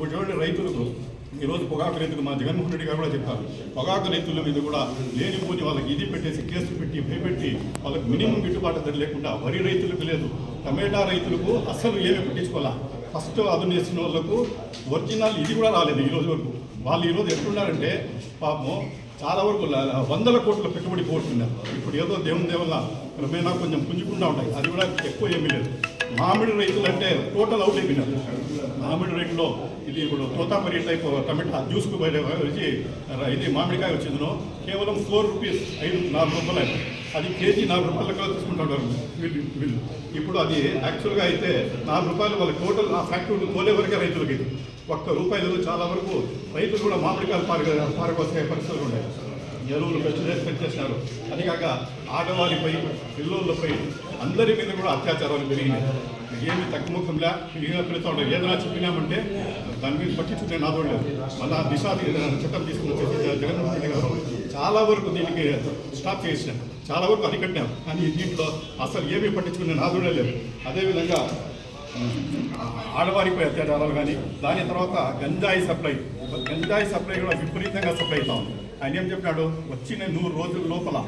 ఇప్పుడు చూడండి రైతులకు ఈరోజు పొగాకు రైతులు మా జగన్మోహన్ రెడ్డి గారు కూడా చెప్పారు పొగాకు రైతుల మీద కూడా లేనిపోని వాళ్ళకి ఇది పెట్టేసి కేసులు పెట్టి భయపెట్టి వాళ్ళకి మినిమం గిట్టుబాటు ధర లేకుండా వరి రైతులకు లేదు టమాటా రైతులకు అస్సలు ఏమీ పట్టించుకోవాలా. ఫస్ట్ అదును చేసిన వాళ్ళకు ఒరిజినల్ ఇది కూడా రాలేదు ఈ రోజు వరకు. వాళ్ళు ఈరోజు ఎట్లున్నారంటే పాపం చాలా వరకు వందల కోట్ల పెట్టుబడి పోతున్నారు ఇప్పుడు ఏదో దేవుని దేవుళ్ళ క్రమేణా కొంచెం పుంజుకుండా ఉంటాయి. అది కూడా ఎక్కువ ఏమీ లేదు. మామిడి రైతులు అంటే టోటల్ అవుట్ అయిపోయినారు మామిడి రేట్లో ఇది ఇప్పుడు తోతాపరి టైప్ టమాటా జ్యూస్కు వచ్చి ఇది మామిడికాయ వచ్చిందో కేవలం ఫోర్ రూపీస్ ఐదు నాలుగు రూపాయలు అది కేజీ నాలుగు రూపాయలకు తీసుకుంటుంటారు వీళ్ళు వీళ్ళు. ఇప్పుడు అది యాక్చువల్గా అయితే నాలుగు రూపాయలు వాళ్ళ టోటల్ ఆ ఫ్యాక్టరీ తోలే వరకే రైతులకి ఒక్క రూపాయలు చాలా వరకు రైతులు కూడా మామిడికాయలు పారగ పారకొచ్చే పరిస్థితులు ఉన్నాయి. ఎరువులు పెస్టిసైడ్స్ పెట్టేసినారు అది కాక ఆడవారిపై పిల్లోళ్ళపై అందరి మీద కూడా అత్యాచారాలు పెరిగినాయి. ఏమి తక్కువ ముఖంలా మిగిలిన పిలుస్తూ ఉంటారు ఏదైనా చెప్పినామంటే దాని మీద పట్టించుకునే నాదో లేదు. మళ్ళా దిశ చట్టం తీసుకుని జగన్మోహన్ రెడ్డి గారు చాలా వరకు దీనికి స్టాప్ చేసినాం. చాలా వరకు అరికట్టాం. కానీ దీంట్లో అసలు ఏమీ పట్టించుకునే నాదుడే లేదు. అదేవిధంగా ఆడవారిపై అత్యాచారాలు కానీ దాని తర్వాత గంజాయి సప్లై. గంజాయి సప్లై కూడా విపరీతంగా సప్లై అవుతా ఉంది. ఆయన ఏం చెప్పాడు వచ్చిన నూరు రోజుల లోపల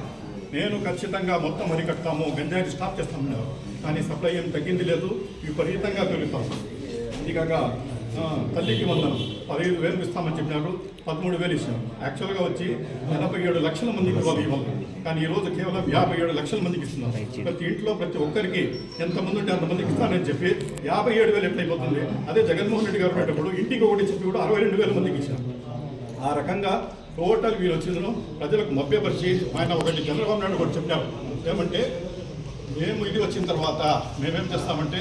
నేను ఖచ్చితంగా మొత్తం అరికడతాము గంజాయిని స్టాప్ చేస్తామన్నారు కానీ సప్లై ఏం తగ్గింది లేదు విపరీతంగా పెరుగుతాం. ఇదిగాక తల్లికి వందనం. పదిహేను వేలు ఇస్తామని చెప్పినారు పదమూడు వేలు ఇచ్చినారు యాక్చువల్గా వచ్చి ఎనభై ఏడు లక్షల మందికి ఇవ్వాలి ఇవ్వాలి కానీ ఈరోజు కేవలం యాభై ఏడు లక్షల మందికి ఇస్తున్నారు ప్రతి ఇంట్లో ప్రతి ఒక్కరికి ఎంతమంది ఉంటే అంతమందికి ఇస్తానని చెప్పి యాభై ఏడు వేలు ఎట్లయిపోతుంది? అదే జగన్మోహన్ రెడ్డి గారు ఉండేటప్పుడు ఇంటికి ఒకటి చెప్పి కూడా అరవై రెండు వేల మందికి ఇచ్చారు. ఆ రకంగా టోటల్ వీళ్ళు వచ్చిందను ప్రజలకు మభ్యపరిచి ఆయన ఒకటి చంద్రబాబు నాయుడు కూడా చెప్పారు. ఏమంటే మేము ఇది వచ్చిన తర్వాత మేమేం చేస్తామంటే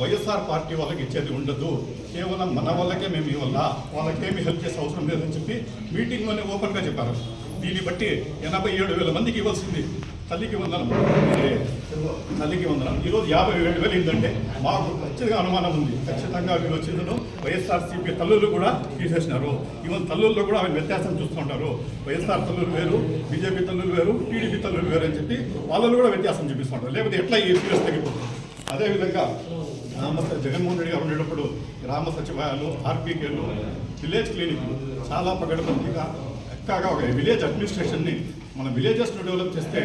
వైఎస్ఆర్ పార్టీ వాళ్ళకి ఇచ్చేది ఉండదు. కేవలం మన వాళ్ళకే మేము ఇవ్వాలా? వాళ్ళకేమి హెల్ప్ చేసే అవసరం లేదని చెప్పి మీటింగ్లోనే ఓపెన్గా చెప్పారు. దీన్ని బట్టి ఎనభై ఏడు వేల మందికి ఇవ్వాల్సింది. తల్లికి వందనం. తల్లికి వందనం. ఈరోజు యాభై రెండు వేలు ఏంటంటే మాకు ఖచ్చితంగా అనుమానం ఉంది. ఖచ్చితంగా వీళ్ళు వచ్చిందను వైఎస్ఆర్సీపీ తల్లులు కూడా తీసేసినారు. ఈవెన్ తల్లుల్లో కూడా ఆమె వ్యత్యాసం చూస్తుంటారు. వైఎస్ఆర్ తల్లులు వేరు బీజేపీ తల్లులు వేరు టీడీపీ తల్లులు వేరు అని చెప్పి వాళ్ళు కూడా వ్యత్యాసం చూపిస్తుంటారు. లేకపోతే ఎట్లా ఈ సీరియస్ తగ్గిపోతుంది? అదేవిధంగా గ్రామ జగన్మోహన్ రెడ్డి గారు ఉండేటప్పుడు గ్రామ సచివాలయాలు ఆర్పీకేలు విలేజ్ క్లినిక్లు చాలా పగడబందీగా చక్కగా ఒక విలేజ్ అడ్మినిస్ట్రేషన్ని మన విలేజెస్ను డెవలప్ చేస్తే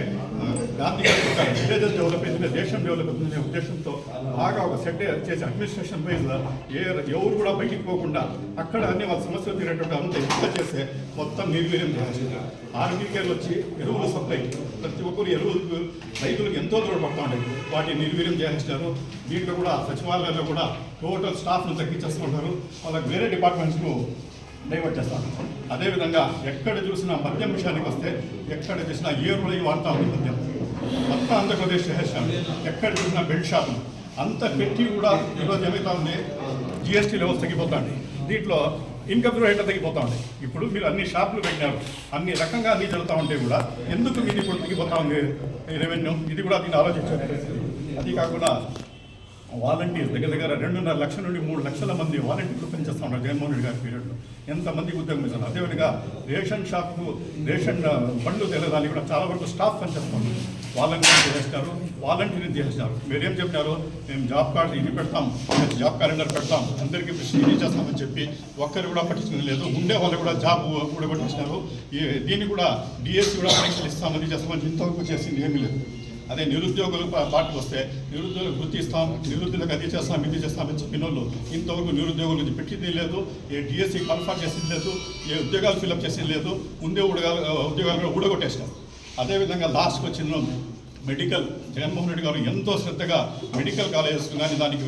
గాంధీ గారు విలేజెస్ డెవలప్ అయితే దేశం డెవలప్ అవుతుందనే ఉద్దేశంతో బాగా ఒక సెట్ చేసి అడ్మినిస్ట్రేషన్ వైజ్ ఏ ఎవరు కూడా బయటికి పోకుండా అక్కడ అన్ని వాళ్ళ సమస్యలు తీరేటట్టు అంత ఎక్కువ చేస్తే మొత్తం నిర్వీర్యం చేయాల్సింది ఆర్బీకేలు వచ్చి ఎరువులు సప్లై. ప్రతి ఒక్కరు ఎరువులకు రైతులకు ఎంతో దూరపడతా ఉండేది వాటిని నిర్వీర్యం చేసేస్తారు దీంట్లో కూడా సచివాలయాల్లో కూడా టోటల్ స్టాఫ్ను తగ్గించేస్తుంటారు వాళ్ళకి వేరే డిపార్ట్మెంట్స్ను డైవర్ట్ చేస్తాను అదేవిధంగా ఎక్కడ చూసినా మద్యం విషయానికి వస్తే ఎక్కడ చూసినా ఏ రోజు వాడుతూ ఉంది మద్యం మొత్తం ఆంధ్రప్రదేశ్ చేసేసాం ఎక్కడ చూసినా బెల్ట్ షాపులు అంత పెట్టి కూడా ఈరోజు ఏమవుతా ఉంది? జిఎస్టీ లెవెల్స్ తగ్గిపోతాండి దీంట్లో ఇన్కమ్ రేట్ తగ్గిపోతా ఉంది. ఇప్పుడు మీరు అన్ని షాపులు పెట్టినారు. అన్ని రకంగా అన్ని జరుగుతూ ఉంటే కూడా ఎందుకు మీరు ఇప్పుడు తగ్గిపోతా ఉంది? రెవెన్యూ ఇది కూడా దీన్ని ఆలోచించారు అది కాకుండా వాలంటీర్స్ దగ్గర దగ్గర రెండున్నర లక్షల నుండి మూడు లక్షల మంది వాలంటీర్లు పనిచేస్తూ ఉన్నారు జగన్మోహన్ రెడ్డి గారి పీరియడ్లో. ఎంతమందికి ఉద్యోగం ఇస్తారు అదేవిధంగా రేషన్ షాప్కు రేషన్ బండ్లు తెలదాలి కూడా చాలా వరకు స్టాఫ్ పనిచేస్తున్నారు. వాలంటీర్ చేస్తారు వాలంటీర్ మీరు మీరేం చెప్పినారు మేము జాబ్ కార్డు ఇది పెడతాం జాబ్ క్యాలెండర్ పెడతాం అందరికీ ఇది చేస్తామని చెప్పి ఒక్కరు కూడా పట్టించుకుని లేదు. ఉండే వాళ్ళు కూడా జాబ్ కూడా పట్టించినారు ఈ దీన్ని కూడా డిఎస్సి కూడా పరీక్షలు ఇస్తామని చేస్తామని ఇంతవరకు చేసింది ఏమీ లేదు. అదే నిరుద్యోగులు పార్టీకి వస్తే నిరుద్యోగులకు వృత్తి ఇస్తాం నిరుద్యోగులకు అది చేస్తాం ఇది చేస్తామని చెప్పిన వాళ్ళు ఇంతవరకు నిరుద్యోగుల నుంచి పెట్టింది లేదు ఏ డిఎస్సి కన్ఫర్మ్ చేసింది లేదు ఏ ఉద్యోగాలు ఫిల్అప్ చేసింది లేదు ఉండే ఉద్యోగాలు ఉద్యోగాలు కూడా ఊడగొట్టేసినాం. అదేవిధంగా లాస్ట్కి వచ్చిన మెడికల్ జగన్మోహన్ రెడ్డి గారు ఎంతో శ్రద్ధగా మెడికల్ కాలేజెస్ కానీ దానికి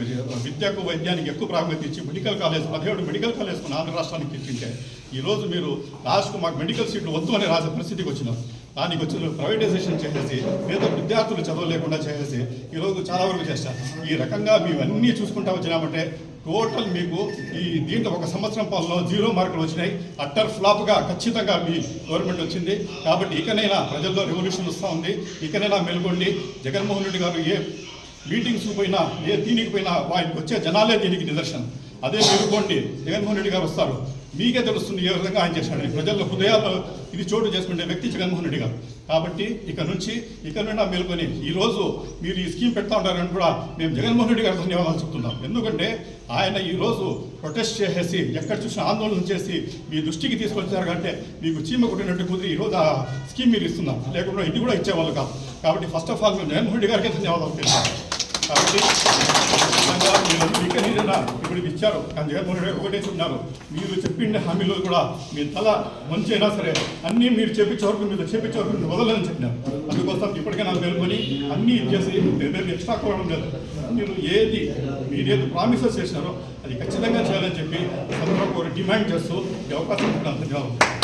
విద్యకు వైద్యానికి ఎక్కువ ప్రాముఖ్యత ఇచ్చి మెడికల్ కాలేజ్ పదిహేడు మెడికల్ కాలేజ్ మన ఆంధ్ర రాష్ట్రానికి ఇచ్చింటే ఈరోజు మీరు లాస్ట్కు మాకు మెడికల్ సీట్లు వద్దు అనే రాసే పరిస్థితికి వచ్చినారు. దానికి వచ్చిన ప్రైవేటైజేషన్ చేసేసి లేదా విద్యార్థులు చదవలేకుండా చేసేసి ఈరోజు చాలా వరకు చేస్తారు. ఈ రకంగా మేమన్నీ చూసుకుంటా వచ్చినామంటే టోటల్ మీకు ఈ దీంట్లో ఒక సంవత్సరం పాలలో జీరో మార్కులు వచ్చినాయి. అట్టర్ ఫ్లాప్గా ఖచ్చితంగా మీ గవర్నమెంట్ వచ్చింది. కాబట్టి ఇకనైనా ప్రజల్లో రెవల్యూషన్ వస్తూ ఉంది. ఇకనైనా మెలుగొండి జగన్మోహన్ రెడ్డి గారు ఏ మీటింగ్స్ పోయినా ఏ దీనికి పోయినా ఆయనకు వచ్చే జనాలే దీనికి నిదర్శనం. అదే మెలుగొండి జగన్మోహన్ రెడ్డి గారు వస్తారు. మీకే తెలుస్తుంది ఏ విధంగా ఆయన చేశాడని. ప్రజల హృదయాల్లో ఇది చోటు చేసుకునే వ్యక్తి జగన్మోహన్ రెడ్డి గారు. కాబట్టి ఇక నుంచి ఇక నుండి మేలుకొని ఈరోజు మీరు ఈ స్కీమ్ పెడతా ఉంటారని కూడా మేము జగన్మోహన్ రెడ్డి గారు ధన్యవాదాలు చెప్తున్నాం. ఎందుకంటే ఆయన ఈ రోజు ప్రొటెస్ట్ చేసేసి ఎక్కడ చూసినా ఆందోళన చేసి మీ దృష్టికి తీసుకొచ్చారు కంటే మీకు చీమ కొట్టినట్టు కుదిరి ఈరోజు ఆ స్కీమ్ మీరు ఇస్తున్నారు. లేకుండా ఇది కూడా ఇచ్చేవాళ్ళు కాదు. కాబట్టి ఫస్ట్ ఆఫ్ ఆల్ మేము జగన్మోహన్ రెడ్డి గారికి ధన్యవాదాలు తెలుసు కాబట్టి నిజంగా మీరు మీకు ఇప్పుడు ఇచ్చారు. కానీ జగన్మోహన్ రెడ్డి ఒకటే చెప్తున్నారు మీరు చెప్పిండే హామీలు కూడా మీ తల మంచి అయినా సరే అన్నీ మీరు చెప్పించే వరకు మీరు చెప్పించే వరకు మీరు వదలని చెప్పినారు. అందుకోసం ఇప్పటికైనా మేల్కొని అన్నీ ఇచ్చేసి మీరు ఎక్స్ట్రా కోవడం లేదు. మీరు ఏది మీరేది ప్రామిసెస్ చేసినారో అది ఖచ్చితంగా చేయాలని చెప్పి సందర్భంగా డిమాండ్ చేస్తూ ఈ అవకాశం ఇస్తున్నాను ధన్యవాదాలు.